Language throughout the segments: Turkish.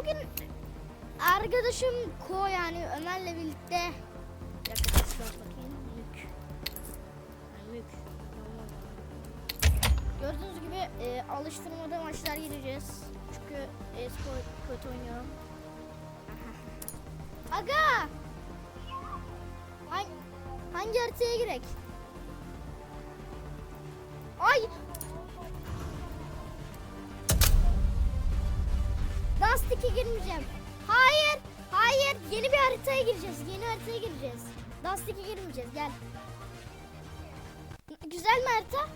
bugün arkadaşım Ko yani Ömer'le birlikte Gördüğünüz gibi e, alıştırmada maçlar gireceğiz. Çünkü e-spor kötü oynuyorum. Aga! Hangi, hangi haritaya girek? tabii girmeyeceğim. Hayır, hayır. Yeni bir haritaya gireceğiz. Yeni haritaya gireceğiz. Dustik'e girmeyeceğiz. Gel. Güzel mi harita?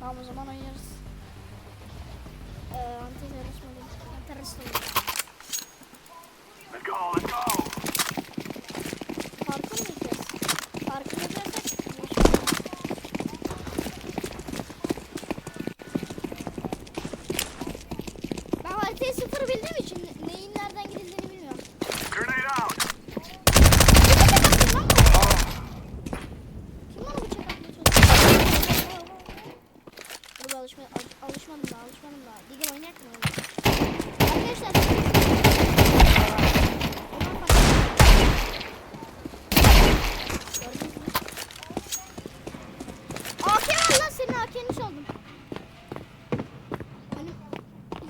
Tamam o zaman oynarız. Ee, anti-terörist mi? Anti-terörist? Let's go, let's go. Farkın mı? bununla. Bir gün oynayak mı? Arkadaşlar.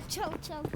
Çal çal.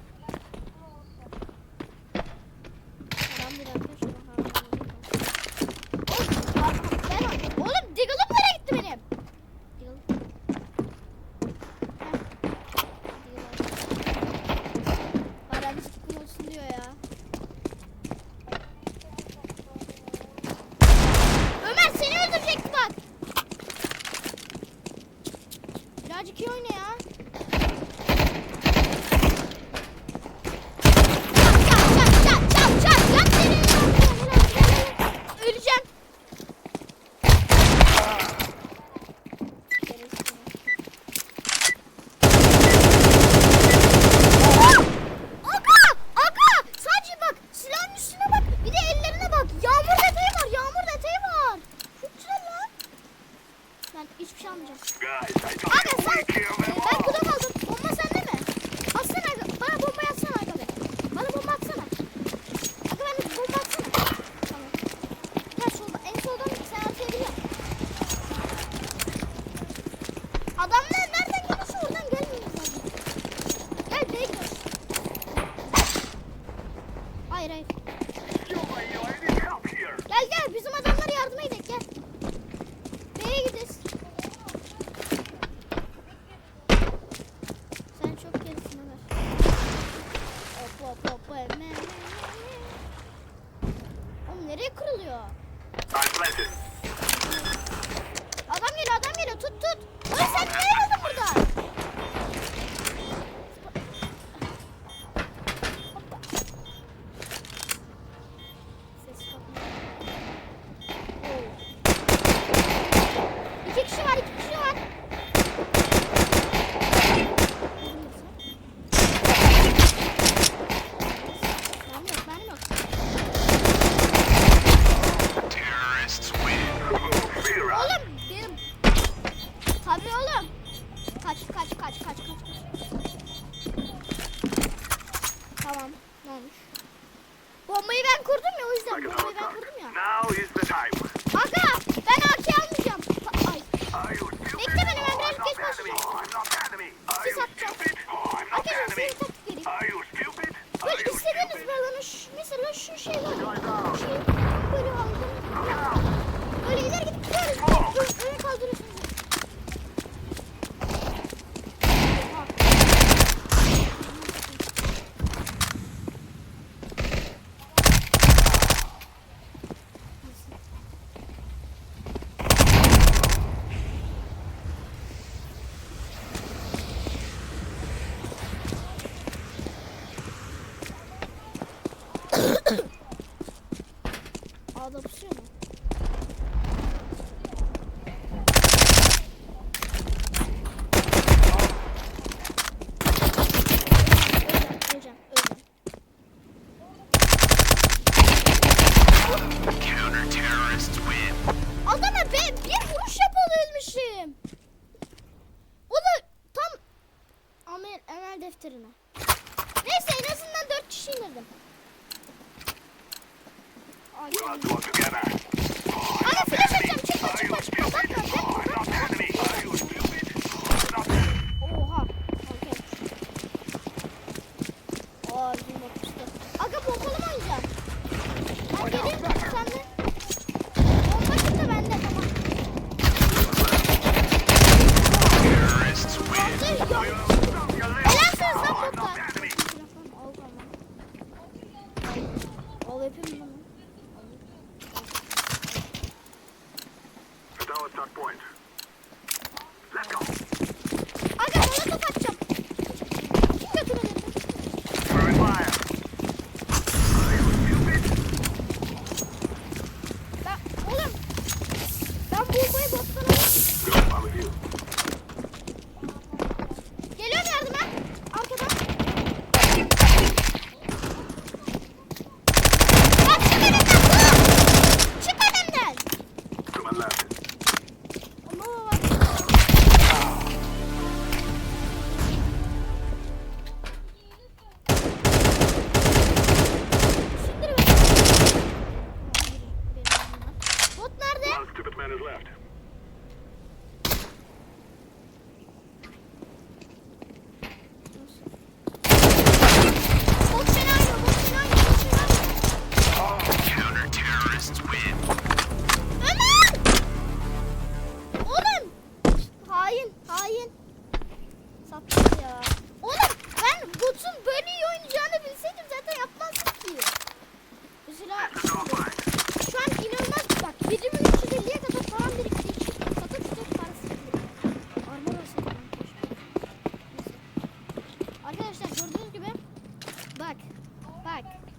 Bombayı ben kurdum ya o yüzden bombayı ben kurdum ya. Aga ben AK almayacağım. Ay. Bekle beni ben biraz geç başlayacağım. Siz atacağım. Arkadaşlar senin taktik vereyim. Böyle istediğiniz balonu şu, mesela şu şeyler. Şey, böyle aldım. Böyle ileri gidip böyle öne kaldırın. Ana flash atacağım çıkma çıkma çıkma. Kalk kalk kalk. Stupid man is left. back.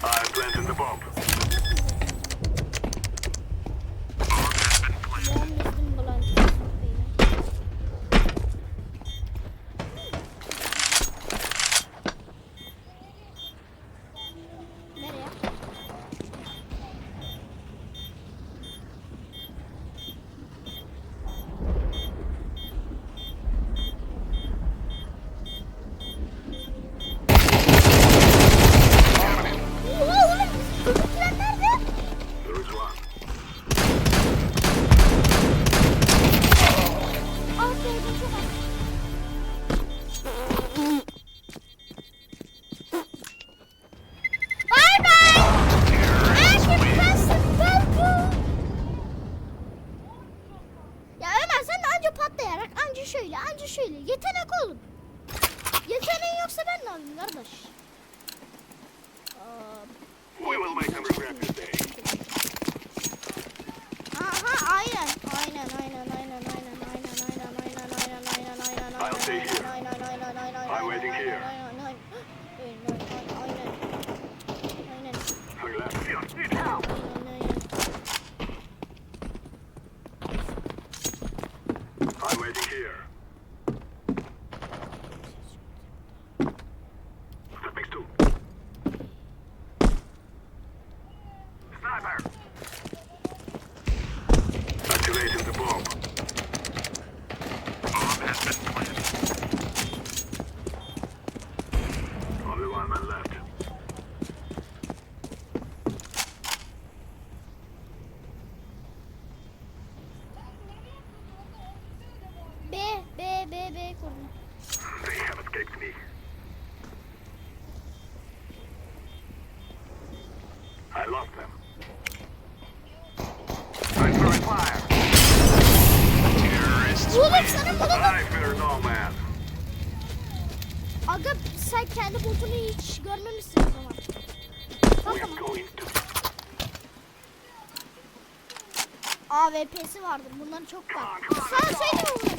I've planted the bomb. no, no, no, no, no. Oğlum sen kendi botunu hiç görmemişsin o zaman. Tamam mı? AWP'si vardır. Bundan çok var. Sen söyle bunu.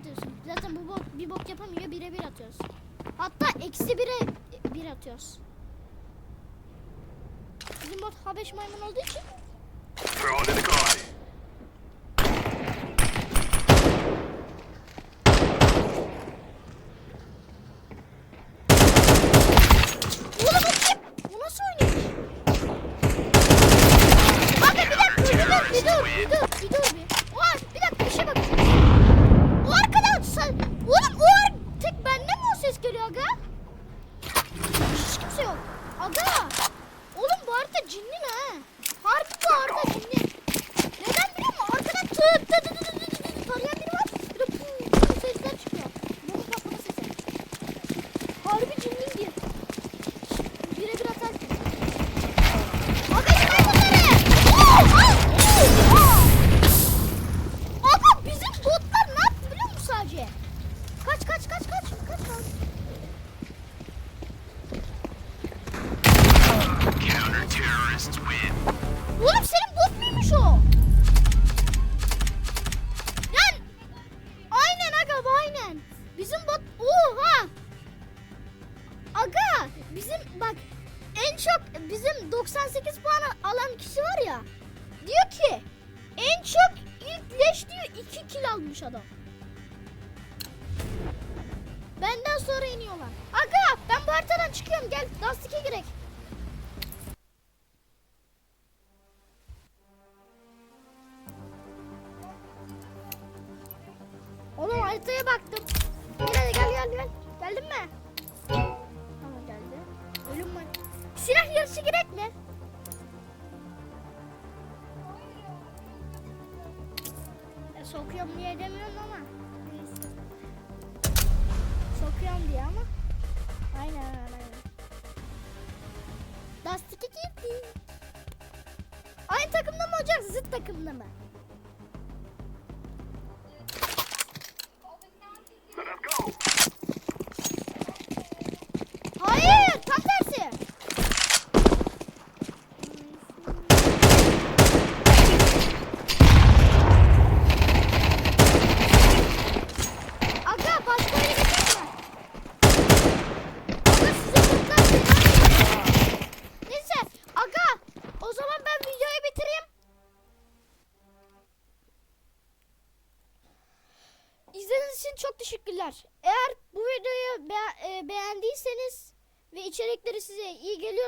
atıyorsun. Zaten bu bok, bir bok yapamıyor bire bir atıyoruz. Hatta eksi bire bir atıyoruz. Bizim bot Habeş maymun olduğu için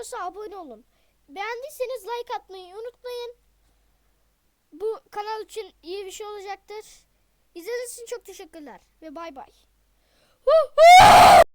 Videosu abone olun. Beğendiyseniz like atmayı unutmayın. Bu kanal için iyi bir şey olacaktır. İzlediğiniz için çok teşekkürler ve bay bay.